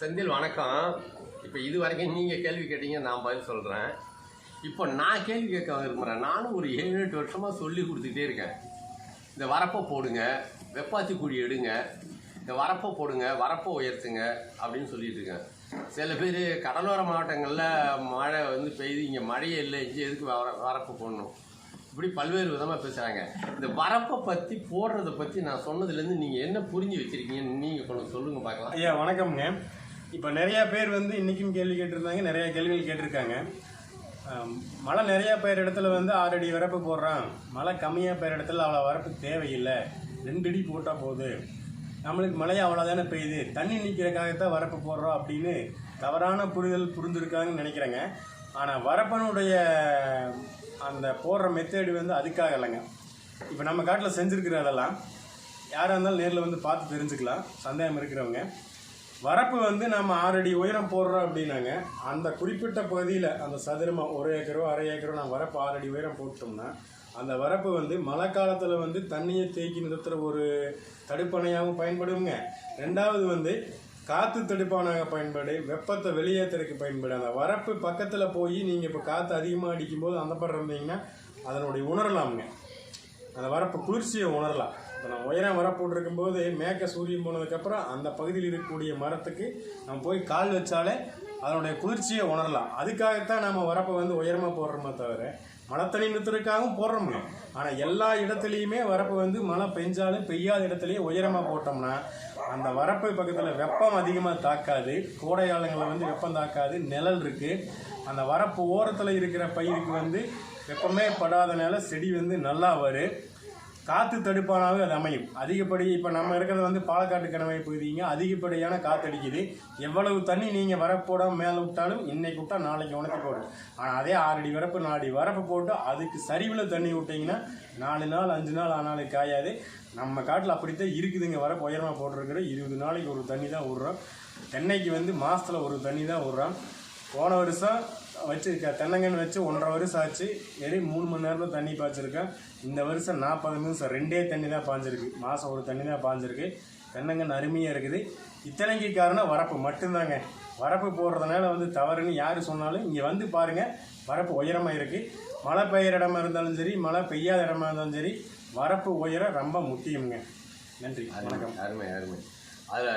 செந்தில் வணக்கம். இப்போ இது வரைக்கும் நீங்கள் கேள்வி கேட்டீங்க நான் பதில் சொல்கிறேன் இப்போ நான் கேள்வி கேட்க விரும்புகிறேன் நானும் ஒரு ஏழு எட்டு வருஷமாக சொல்லி கொடுத்துட்டே இருக்கேன். இந்த வரப்பை போடுங்க வெப்பாத்தி குழி எடுங்க இந்த வரப்பை போடுங்க வரப்பை உயர்த்துங்க அப்படின்னு சொல்லிட்டு இருக்கேன். சில பேர் கடலோர மாவட்டங்களில் மழை வந்து பெய்யுது இங்கே மழையே இல்லை இங்கே எதுக்கு வர வரப்பு போடணும்? இப்படி பல்வேறு விதமாக பேசுகிறாங்க இந்த வரப்பை பற்றி போடுறதை பற்றி நான் சொன்னதுலேருந்து நீங்கள் என்ன புரிஞ்சு வச்சுருக்கீங்கன்னு நீங்கள் கொஞ்சம் சொல்லுங்கள் பார்க்கலாம். ஐயா வணக்கம்ங்க. இப்போ நிறையா பேர் வந்து இன்றைக்கும் கேள்வி கேட்டிருந்தாங்க நிறையா கேள்விகள் கேட்டிருக்காங்க. மழை நிறையா பேர் இடத்துல வந்து ஆறு அடி வரப்பு போடுறான். மழை கம்மியாக பேர் இடத்துல அவ்வளோ வரப்பு தேவையில்லை. ரெண்டு அடி போட்டால் போகுது நம்மளுக்கு மழை அவ்வளோதானே பெய்யுது. தண்ணி நிற்கிறக்காகத்தான் வரப்பு போடுறோம் அப்படின்னு தவறான புரிதல் புரிஞ்சிருக்காங்கன்னு நினைக்கிறேங்க. ஆனால் வரப்பனுடைய அந்த போடுற மெத்தேடு வந்து அதுக்காக இல்லைங்க. இப்போ நம்ம காட்டில் செஞ்சுருக்கிற அதெல்லாம். யாராக இருந்தாலும் நேரில் வந்து பார்த்து தெரிஞ்சுக்கலாம். சந்தேகம் இருக்கிறவங்க. வரப்பு வந்து நம்ம ஆறடி உயரம் போடுறோம் அப்படின்னாங்க. அந்த குறிப்பிட்ட பகுதியில் அந்த சதுரமாக ஒரு ஏக்கரோ அரை ஏக்கரோ நான் வரப்பு ஆறடி உயரம் போட்டோம்னா அந்த வரப்பு வந்து மழை காலத்தில் வந்து தண்ணியை தேக்கி நிறுத்துகிற ஒரு தடுப்பணையாகவும் பயன்படுங்க. ரெண்டாவது வந்து காற்று தடுப்பானாக பயன்படு வெப்பத்தை வெளியேற்றுறதுக்கு பயன்படு. அந்த வரப்பு பக்கத்தில் போய் நீங்கள் இப்போ காற்று அதிகமாக அடிக்கும்போது அந்த படம் இருந்தீங்கன்னா அதனுடைய உணரலாமுங்க. அந்த வரப்பு குளிர்ச்சியை உணரலாம். இப்போ நான் உயரம் வரப்பு இருக்கும்போது மேற்க சூரியன் போனதுக்கப்புறம் அந்த பகுதியில் இருக்கக்கூடிய மரத்துக்கு நம்ம போய் கால் வச்சாலே அதனுடைய குளிர்ச்சியை உணரலாம். அதுக்காகத்தான் நம்ம வரப்பை வந்து உயரமாக போடுறோமே தவிர மழை தண்ணி நிறுத்துறதுக்காகவும் போடுறோம்ல ஆனால் எல்லா இடத்துலையுமே வரப்பு வந்து மழை பெஞ்சாலும் பெய்யாத இடத்துலையே உயரமாக போட்டோம்னா அந்த வரப்பு பக்கத்தில் வெப்பம் அதிகமாக தாக்காது. கோடை காலங்களில் வந்து வெப்பம் தாக்காது. நிழல் இருக்குது அந்த வரப்பு ஓரத்தில் இருக்கிற பயிருக்கு வந்து வெப்பமே படாதனால செடி வந்து நல்லா வரும். காற்று தடுப்பானாவே அது அமையும். அதிகப்படி இப்போ நம்ம இருக்கிறது வந்து பாலக்காட்டு கிணவை பகுதிங்க அதிகப்படியான காற்று அடிக்குது. எவ்வளவு தண்ணி நீங்கள் வரப்போட மேலே விட்டாலும் இன்னைக்கு விட்டா நாளைக்கு உனக்கு போடும். ஆனால் அதே ஆறடி வரப்பு நாலடி வரப்பு போட்டு அதுக்கு சரிவில் தண்ணி விட்டிங்கன்னா நாலு நாள் அஞ்சு நாள் ஆனாலும் காயாது. நம்ம காட்டில் அப்படித்தான் இருக்குதுங்க. வரப்பு உயரமாக போட்டிருக்கிற இருபது நாளைக்கு ஒரு தண்ணி தான் விட்றோம் தென்னைக்கு வந்து மாதத்தில் ஒரு தண்ணி தான் விட்றோம் போன வருஷம் வச்சு தென்னங்கன்று வச்சு ஒன்றரை வருஷம் ஆச்சு. வெறும் மூணு மணி நேரம் தான் தண்ணி பாய்ச்சிருக்கேன் இந்த வருஷம் நாற்பது நிமிஷம் ரெண்டே தண்ணி தான் பாய்ஞ்சிருக்கு. மாதம் ஒரு தண்ணி தான் பாய்ஞ்சிருக்கு. தென்னங்கன்று அருமையாக இருக்குது. இத்தனைக்கு காரணம் வரப்பு மட்டும்தாங்க. வரப்பு போடுறதுனால வந்து தவறுன்னு யார் சொன்னாலும் இங்கே வந்து பாருங்கள் வரப்பு உயரமாக இருக்குது மழை பெய்கிற இடமா இருந்தாலும் சரி மழை பெய்யாத இடமா இருந்தாலும் சரி வரப்பு உயரம் ரொம்ப முக்கியமுங்க. நன்றி. வணக்கம். அருமை அருமை. அதில்